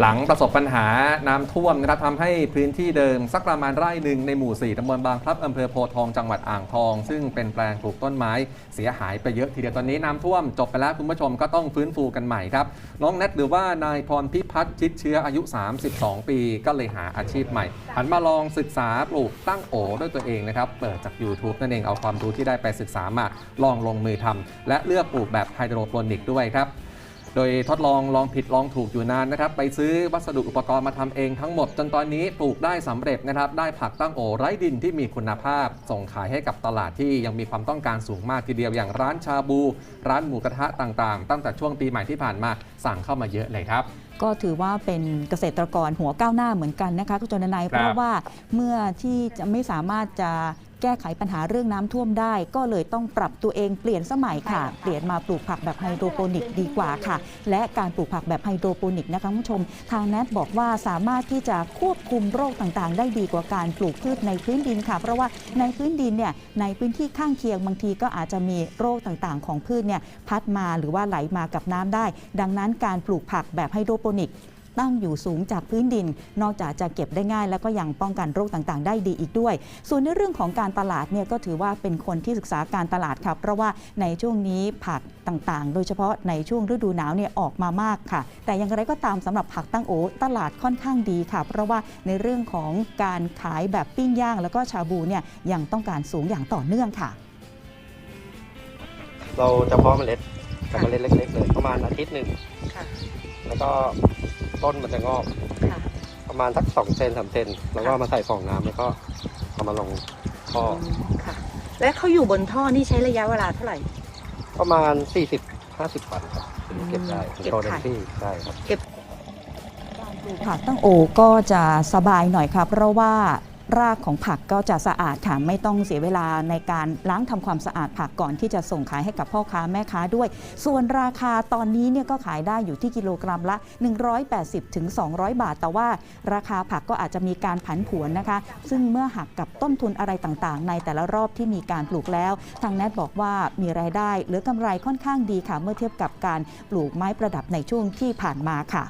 หลังประสบปัญหาน้ำท่วมนะครับทำให้พื้นที่เดิมสักประมาณไร่หนึ่งในหมู่ 4ตำบลบางพลับอำเภอโพทองจังหวัดอ่างทอง ซึ่งเป็นแปลงปลูกต้นไม้เสียหายไปเยอะทีเดียวตอนนี้น้ำท่วมจบไปแล้วคุณผู้ชมก็ต้องฟื้นฟูกันใหม่ครับ น้องแนทหรือว่านายพรพิพัฒน์ชิดเชื้ออายุ 32 ปี ก็เลยหาอาชีพใหม่หันมาลองศึกษาปลูกตั้งโอด้วยตัวเองนะครับเปิดจาก YouTube นั่นเองเอาความรู้ที่ได้ไปศึกษามาลองลงมือทำและเลือกปลูกแบบไฮโดรโปนิกด้วยครับ โดยทดลองลองผิดลองถูกอยู่นานนะครับ ไปซื้อวัสดุอุปกรณ์มาทำเองทั้งหมด จนตอนนี้ปลูกได้สำเร็จนะครับ ได้ผักตั้งโอไร้ดินที่มีคุณภาพ ส่งขายให้กับตลาดที่ยังมีความต้องการสูงมากทีเดียวอย่างร้านชาบู ร้านหมูกระทะต่างๆ ตั้งแต่ช่วงปีใหม่ที่ผ่านมาสั่งเข้ามาเยอะเลยครับก็ถือว่าเป็นเกษตรกรหัวก้าวหน้าเหมือนกันนะคะคุณจนนายครับเพราะว่าเมื่อที่จะไม่สามารถจะ แก้ไขปัญหาเรื่องน้ำท่วมได้ ก็เลยต้องปรับตัวเองเปลี่ยนสมัยค่ะ เปลี่ยนมาปลูกผักแบบไฮโดรโปนิกดีกว่าค่ะ และการปลูกผักแบบไฮโดรโปนิกนะคะคุณผู้ชม ทางแนทบอกว่าสามารถที่จะควบคุมโรคต่างๆ ได้ดีกว่าการปลูกพืชในพื้นดินค่ะ เพราะว่าในพื้นดินเนี่ยในพื้นที่ข้างเคียงบางทีก็อาจจะมีโรคต่างๆ ของพืชเนี่ยพัดมาหรือว่าไหลมากับน้ำได้ ดังนั้นการปลูกผักแบบไฮโดรโปนิก ตั้งอยู่สูงจากพื้นดิน นอกจากจะเก็บได้ง่าย แล้วก็ยังป้องกันโรคต่างๆ ได้ดีอีกด้วย ส่วนในเรื่องของการตลาดเนี่ยก็ถือว่าเป็นคนที่ศึกษาการตลาดค่ะเพราะว่าในช่วงนี้ผักต่างๆ โดยเฉพาะในช่วงฤดูหนาวเนี่ยออกมามากค่ะ แต่อย่างไรก็ตามสำหรับผักตั้งโอตลาดค่อนข้างดีค่ะ เพราะว่าในเรื่องของการขายแบบปิ้งย่าง แล้วก็ชาบูเนี่ยยังต้องการสูงอย่างต่อเนื่องค่ะ เราจะเพาะเมล็ดจากเมล็ดเล็กๆเลยประมาณอาทิตย์หนึ่งค่ะแล้วก็ ต้นมันจะงอกค่ะ ประมาณสักสองเซนสามเซนแล้วก็เอามาใส่ฟองน้ำแล้วก็เอามาลงท่อค่ะ และเขาอยู่บนท่อนี่ใช้ระยะเวลาเท่าไหร่ ประมาณ 40 50วันครับถึงเก็บได้อืมถึงโตเต็มเก็บขายที่ใช่ครับการปลูกผักตั้งโอก็จะสบายหน่อยค่ะเพราะว่า รากของผักก็จะสะอาดค่ะไม่ต้องเสียเวลาในการล้างทำความสะอาดผักก่อนที่จะส่งขายให้กับพ่อค้าแม่ค้าด้วย ส่วนราคาตอนนี้เนี่ยก็ขายได้อยู่ที่กิโลกรัมละ 180ถึง200 บาท แต่ว่าราคาผักก็อาจจะมีการผันผวนนะคะ ซึ่งเมื่อหักกับต้นทุนอะไรต่างๆ ในแต่ละรอบที่มีการปลูกแล้ว ทางแนทบอกว่ามีรายได้เหลือกำไรค่อนข้างดีค่ะ เมื่อเทียบกับการปลูกไม้ประดับในช่วงที่ผ่านมาค่ะ